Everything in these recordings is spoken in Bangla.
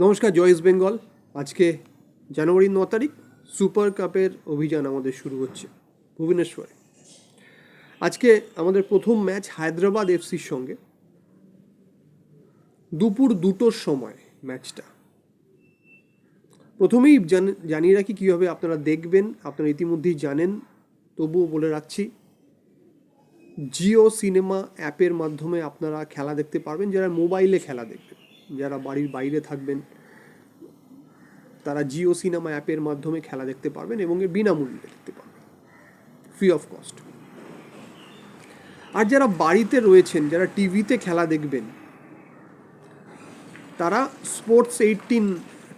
নমস্কার জয়েস বেঙ্গল। আজকে জানুয়ারির ন তারিখ, সুপার কাপের অভিযান আমাদের শুরু হচ্ছে ভুবনেশ্বরে। আজকে আমাদের প্রথম ম্যাচ হায়দ্রাবাদ এফসির সঙ্গে। দুপুর দুটোর সময় ম্যাচটা। প্রথমেই জান- জানিয়ে রাখি কীভাবে আপনারা দেখবেন, আপনারা ইতিমধ্যেই জানেন, তবুও বলে রাখছি, জিও সিনেমা অ্যাপের মাধ্যমে আপনারা খেলা দেখতে পারবেন, যারা মোবাইলে খেলা দেখবেন। যারা বাড়ির বাইরে থাকবেন, তারা জিও সিনেমা অ্যাপের মাধ্যমে খেলা দেখতে পারবেন এবং এর বিনামূল্যে দেখতে পারবেন। ফ্রি অফ কস্ট আর যারা বাড়িতে রয়েছেন, যারা টিভিতে খেলা দেখবেন, তারা স্পোর্টস এইটিন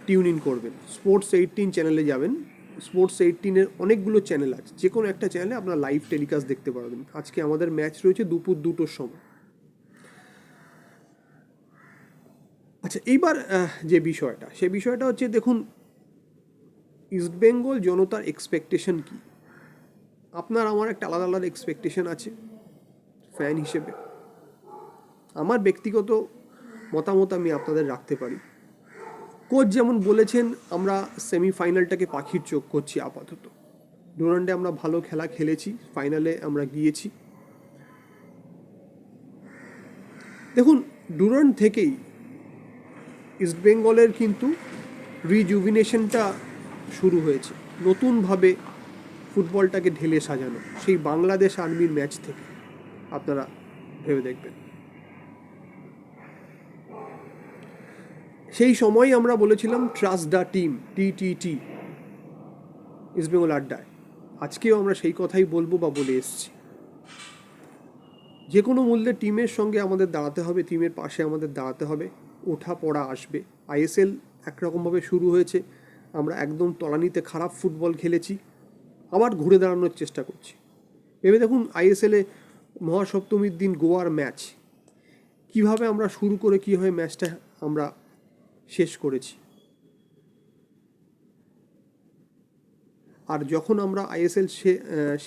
টিউন ইন করবেন। স্পোর্টস এইটিন চ্যানেলে যাবেন। স্পোর্টস এইটিনের অনেকগুলো চ্যানেল আছে। যে কোনো একটা চ্যানেলে আপনারা লাইভ টেলিকাস্ট দেখতে পারবেন। আজকে আমাদের ম্যাচ রয়েছে দুপুর দুটোর সময়। আচ্ছা এইবার যে বিষয়টা সে বিষয়টা হচ্ছে দেখুন ইস্টবেঙ্গল জনতার এক্সপেকটেশন কি? আপনার, আমার একটা আলাদা আলাদা এক্সপেকটেশন আছে ফ্যান হিসেবে। আমার ব্যক্তিগত মতামত আমি আপনাদের রাখতে পারি। কোচ যেমন বলেছেন, আমরা সেমিফাইনালটাকে পাখির চোখ করছি আপাতত। ডুরান্ডে আমরা ভালো খেলা খেলেছি ফাইনালে আমরা গিয়েছি। দেখুন ডুরান্ড থেকেই ইস্টবেঙ্গলের কিন্তু রিজুভিনেশনটা শুরু হয়েছে। নতুনভাবে ফুটবলটাকে ঢেলে সাজানো সেই বাংলাদেশ আর্মির ম্যাচ থেকে। আপনারা ভেবে দেখবেন। সেই সময় আমরা বলেছিলাম ট্রাস্ট দ্য টিম টি টি টি ইস্টবেঙ্গল আড্ডায়। আজকেও আমরা সেই কথাই বলব বা বলে এসছি। যে কোনো মূল্যে টিমের সঙ্গে আমাদের দাঁড়াতে হবে, টিমের পাশে আমাদের দাঁড়াতে হবে, ওঠা পড়া আসবে। আইএসএল একরকমভাবে শুরু হয়েছে, আমরা একদম তলানিতে খারাপ ফুটবল খেলেছি, আবার ঘুরে দাঁড়ানোর চেষ্টা করছি। ভেবে দেখুন আইএসএলে মহাসপ্তমীর দিন গোয়ার ম্যাচ। কীভাবে আমরা শুরু করে, কীভাবে ম্যাচটা আমরা শেষ করেছি। আর যখন আমরা আইএসএল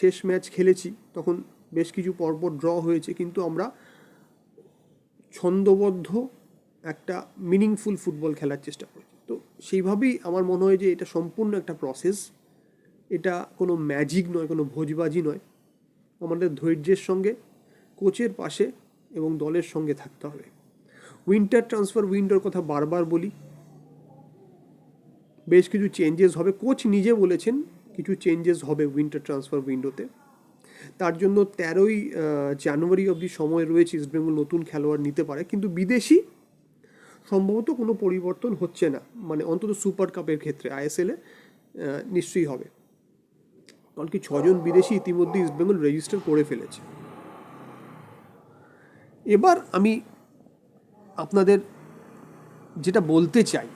শেষ ম্যাচ খেলেছি, তখন বেশ কিছু পরপর ড্র হয়েছে, কিন্তু আমরা ছন্দবদ্ধ একটা মিনিংফুল ফুটবল খেলার চেষ্টা করেছি। তো সেইভাবেই আমার মনে হয় যে এটা সম্পূর্ণ একটা প্রসেস এটা কোনো ম্যাজিক নয়, কোনো ভোজবাজি নয়। আমাদের ধৈর্যের সঙ্গে, কোচের পাশে এবং দলের সঙ্গে থাকতে হবে। উইন্টার ট্রান্সফার উইন্ডোর কথা বারবার বলি। বেশ কিছু চেঞ্জেস হবে। কোচ নিজে বলেছেন, কিছু চেঞ্জেস হবে উইন্টার ট্রান্সফার উইন্ডোতে তার জন্য তেরোই জানুয়ারি অবধি সময় রয়েছে ইস্টবেঙ্গল নতুন খেলোয়াড় নিতে পারে। কিন্তু বিদেশি সম্ভবত কোনো পরিবর্তন হচ্ছে না। মানে অন্তত সুপার কাপের ক্ষেত্রে আইএসএলে নিশ্চয়ই হবে। কারণ কি ছজন বিদেশি ইতিমধ্যে ইস্টবেঙ্গল রেজিস্টার করে ফেলেছে। এবার আমি আপনাদের যেটা বলতে চাই,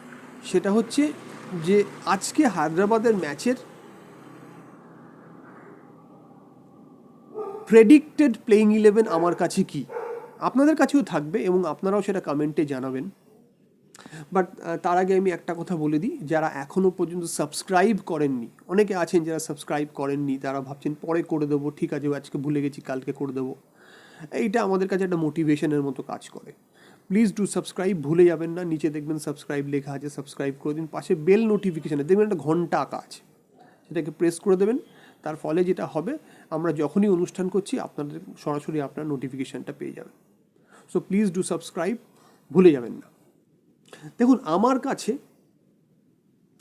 সেটা হচ্ছে যে আজকে হায়দ্রাবাদের ম্যাচের প্রেডিক্টেড প্লেইং ইলেভেন আমার কাছে কি? আপনাদের কাছেও থাকবে এবং আপনারাও সেটা কমেন্টে জানাবেন। বাট তার আগে আমি একটা কথা বলে দিই, যারা এখনও পর্যন্ত সাবস্ক্রাইব করেননি, অনেকে আছেন যারা সাবস্ক্রাইব করেননি, তারা ভাবছেন পরে করে দেবো, ঠিক আছে আজকে ভুলে গেছি, কালকে করে দেবো। এইটা আমাদের কাছে একটা মোটিভেশনের মতো কাজ করে। প্লিজ ডু সাবস্ক্রাইব ভুলে যাবেন না, নিচে দেখবেন সাবস্ক্রাইব লেখা আছে সাবস্ক্রাইব করে দিন, পাশে বেল নোটিফিকেশানে দেখবেন একটা ঘণ্টা আছে। সেটাকে প্রেস করে দেবেন তার ফলে যেটা হবে, আমরা যখনই অনুষ্ঠান করছি, আপনাদের সরাসরি আপনার নোটিফিকেশানটা পেয়ে যাবেন। সো প্লিজ ডু সাবস্ক্রাইব ভুলে যাবেন না। দেখুন, আমার কাছে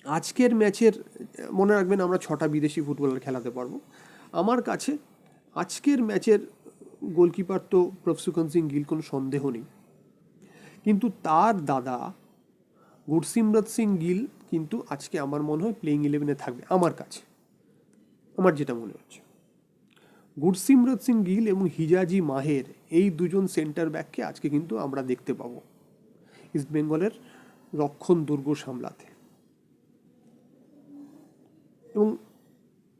আজকের ম্যাচের, মনে রাখবেন আমরা ছটা বিদেশি ফুটবলার খেলাতে পারব। আমার কাছে আজকের ম্যাচের গোলকিপার তো প্রফসুকন সিং গিল, কোনো সন্দেহ নেই। কিন্তু তার দাদা গুরসিমরত সিং গিল, কিন্তু আজকে আমার মনে হয় প্লেইং ইলেভেনে থাকবে, আমার কাছে। আমার যেটা মনে হচ্ছে। গুরসিমরত সিং গিল এবং হিজাজি মাহের এই দুজন সেন্টার ব্যাককে আজকে কিন্তু আমরা দেখতে পাবো। ইস্টবেঙ্গলের রক্ষণ দুর্গ সামলাতে। এবং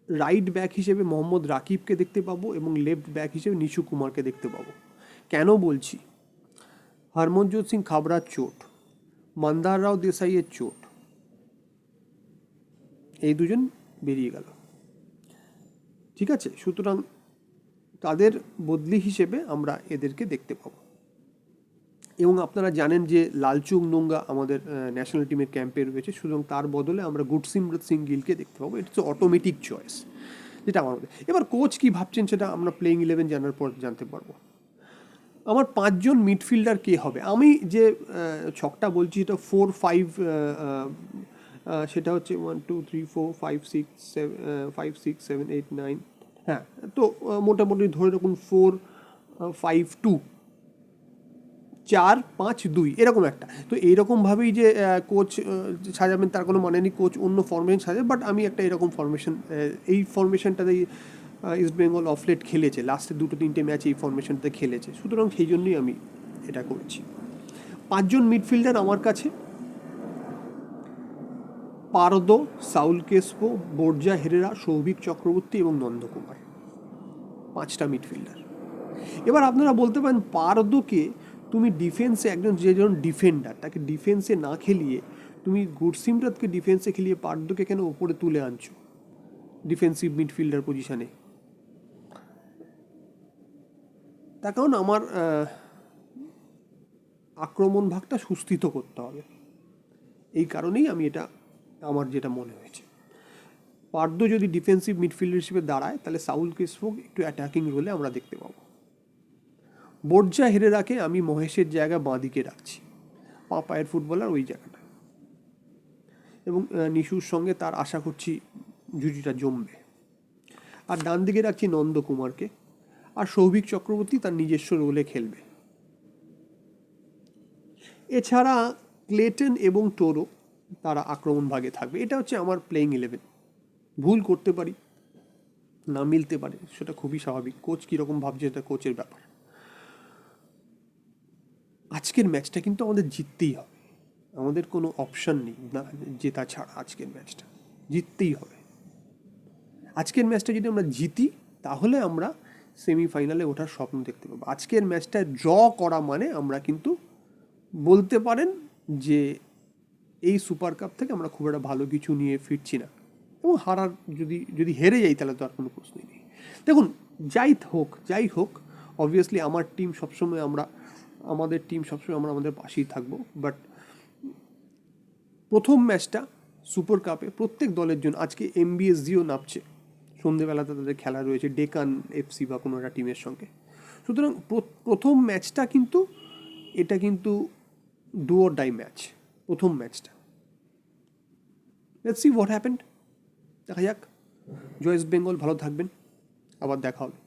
রাইট ব্যাক হিসেবে মোহাম্মদ রাকিবকে দেখতে পাবো এবং লেফট ব্যাক হিসেবে নিশু কুমারকে দেখতে পাবো। কেন বলছি? হরমনজোত সিং খাবরার চোট, মন্দার রাও দেশাইয়ের চোট, এই দুজন বেরিয়ে গেল। ঠিক আছে? সুতরাং তাদের বদলি হিসেবে আমরা এদেরকে দেখতে পাবো। এবং আপনারা জানেন যে লালচুং নোঙ্গা আমাদের ন্যাশনাল টিমের ক্যাম্পে রয়েছে। সুতরাং তার বদলে আমরা গুডসিমরত সিং গিলকে দেখতে পাবো। এটা হচ্ছে অটোমেটিক চয়েস যেটা আমার এবার কোচ কি ভাবছেন সেটা আমরা প্লেইং ইলেভেন জানার পর জানতে পারব। আমার পাঁচজন মিডফিল্ডার কে হবে? আমি যে ছকটা বলছি এটা ফোর ফাইভ সেটা হচ্ছে one two three four five six seven five six seven eight nine হ্যাঁ তো মোটামুটি ধরে রাখুন ফোর ফাইভ টু চার, পাঁচ, দুই, এরকম একটা। তো এইরকমভাবেই যে কোচ সাজাবেন তার কোনো মানে নেই কোচ অন্য ফরমেশন সাজাবে বাট আমি একটা এরকম ফরমেশন এই ফরমেশনটাতেই ইস্ট বেঙ্গল অফলেট খেলেছে। লাস্টে দুটো, তিনটে ম্যাচ এই ফরমেশনটাতে খেলেছে। সুতরাং সেই জন্যই আমি এটা করেছি। পাঁচজন মিডফিল্ডার আমার কাছে। Pardo, Saul Crespo Borja Herrera, Souvik Chakraborty এবং নন্দকুমার। পাঁচটা মিডফিল্ডার। এবার আপনারা বলতে পারেন পারদোকে তুমি ডিফেন্সে একজন যে যেজন ডিফেন্ডার, তাকে ডিফেন্সে না খেলিয়ে তুমি গুডসিমরাতকে ডিফেন্সে খেলিয়ে পারদোকে কেন ওপরে তুলে আনছো? ডিফেন্সিভ মিডফিল্ডার পজিশনে। তার কারণ আমার আক্রমণ ভাগটা সুস্থিত করতে হবে। এই কারণেই আমি এটা আমার যেটা মনে হয়েছে। পার্দ যদি ডিফেন্সিভ মিডফিল্ডার হিসেবে দাঁড়ায়, তাহলে সাউল কিসমুক একটু অ্যাটাকিং রোলে আমরা দেখতে পাবো। বোর্জা হেরেরাকে আমি মহেশের জায়গা বাঁদিকে রাখছি। পা পায়ের ফুটবলার ওই জায়গাটা। এবং নিশুর সঙ্গে তার আশা করছি জুটিটা জমবে। আর ডান দিকে রাখছি নন্দকুমারকে আর সৌভিক চক্রবর্তী তার নিজস্ব রোলে খেলবে। এছাড়া ক্লেটন এবং টোরো তারা আক্রমণ ভাগে থাকবে। এটা হচ্ছে আমার প্লেইং ইলেভেন ভুল করতে পারি, না মিলতে পারে, সেটা খুবই স্বাভাবিক। কোচ কীরকম ভাবছে এটা কোচের ব্যাপার। আজকের ম্যাচটা কিন্তু আমাদের জিততেই হবে। আমাদের কোনো অপশান নেই না, জেতা ছাড়া আজকের ম্যাচটা জিততেই হবে। আজকের ম্যাচটা যদি আমরা জিতি, তাহলে আমরা সেমিফাইনালে ওঠার স্বপ্ন দেখতে পাবো। আজকের ম্যাচটা ড্র করা মানে আমরা কিন্তু বলতে পারেন যে এই সুপার কাপ থেকে আমরা খুব একটা ভালো কিছু নিয়ে ফিরছি না। এবং হারার যদি যদি হেরে যাই তাহলে তো আর কোনো প্রশ্নই নেই। দেখুন, যাই হোক যাই হোক অবভিয়াসলি আমার টিম সবসময় আমরা, আমাদের টিম সবসময় আমরা আমাদের পাশেই থাকব। বাট প্রথম ম্যাচটা সুপার কাপে প্রত্যেক দলের জন্য, আজকে এমবিএসজিও নামছে। সন্ধেবেলাতে তাদের খেলা রয়েছে ডেকান এফসি বা কোনো একটা টিমের সঙ্গে। সুতরাং প্রথম ম্যাচটা কিন্তু, এটা কিন্তু ডু অর ডাই ম্যাচ প্রথম ম্যাচটা লেটস সি হোয়াট হ্যাপেন্ড দেখা যাক। জয়েস বেঙ্গল, ভালো থাকবেন। আবার দেখা হবে।